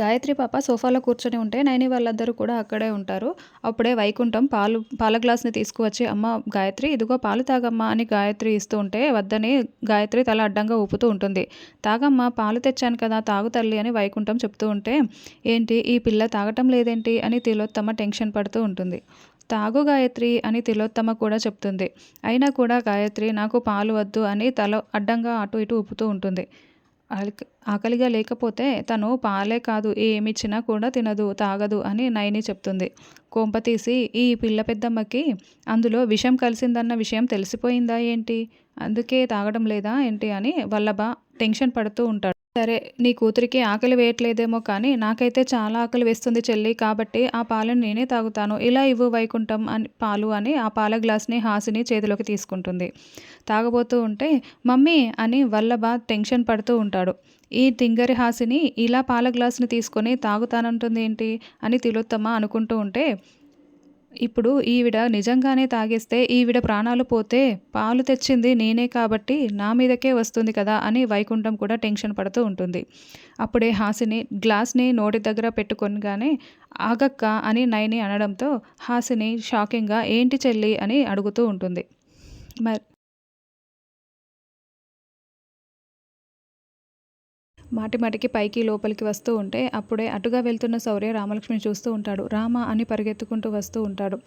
గాయత్రి పాప సోఫాలో కూర్చొని ఉంటే నైని వాళ్ళందరూ కూడా అక్కడే ఉంటారు. అప్పుడే వైకుంఠం పాలు పాల గ్లాస్ని తీసుకువచ్చి అమ్మ గాయత్రి ఇదిగో పాలు తాగమ్మా అని గాయత్రి ఇస్తూ ఉంటే వద్దని గాయత్రి తల అడ్డంగా ఊపుతూ ఉంటుంది. తాగమ్మా పాలు తెచ్చాను కదా తాగు తల్లి అని వైకుంఠం చెప్తూ ఉంటే ఏంటి ఈ పిల్ల తాగటం లేదేంటి? అని తిలోత్తమ టెన్షన్ పడుతూ ఉంటుంది. తాగు గాయత్రి అని తిలోత్తమ కూడా చెప్తుంది. అయినా కూడా గాయత్రి నాకు పాలు వద్దు అని తల అడ్డంగా అటు ఇటు ఊపుతూ ఉంటుంది. ఆకలిగా లేకపోతే తను పాలే కాదు ఏమిచ్చినా కూడా తినదు తాగదు అని నయని చెప్తుంది. కొంపతీసి ఈ పిల్ల పెద్దమ్మకి అందులో విషం కలిసిందన్న విషయం తెలిసిపోయిందా ఏంటి? అందుకే తాగడం లేదా ఏంటి అని వల్లభ టెన్షన్ పడుతూ ఉంటాడు. సరే నీ కూతురికి ఆకలి వేయట్లేదేమో కానీ నాకైతే చాలా ఆకలి వేస్తుంది చెల్లి కాబట్టి ఆ పాలను నేనే తాగుతాను. ఇలా ఇవ్వు వైకుంఠం అని పాలు అని ఆ పాల గ్లాస్ని హాసిని చేతిలోకి తీసుకుంటుంది. తాగబోతూ ఉంటే మమ్మీ అని వల్లభ టెన్షన్ పడుతూ ఉంటాడు. ఈ తింగరి హాసిని ఇలా పాల గ్లాసుని తీసుకొని తాగుతానంటుంది ఏంటి అని తిలోత్తమ అనుకుంటూ ఉంటే ఇప్పుడు ఈవిడ నిజంగానే తాగేస్తే ఈవిడ ప్రాణాలు పోతే పాలు తెచ్చింది నేనే కాబట్టి నా మీదకే వస్తుంది కదా అని వైకుంఠం కూడా టెన్షన్ పడుతూ ఉంటుంది. అప్పుడే హాసిని గ్లాస్ని నోటి దగ్గర పెట్టుకొనగానే ఆగక్క అని నయని అనడంతో హాసిని షాకింగ్గా ఏంటి చెల్లి? అని అడుగుతూ ఉంటుంది. మరి మాటి మాటికి పైకి లోపలికి వస్తూ ఉంటే అప్పుడే అటుగా వెళ్తున్న శౌర్య రామలక్ష్మిని చూస్తూ ఉంటాడు. రామ అని పరిగెత్తుకుంటూ వస్తూ ఉంటాడు.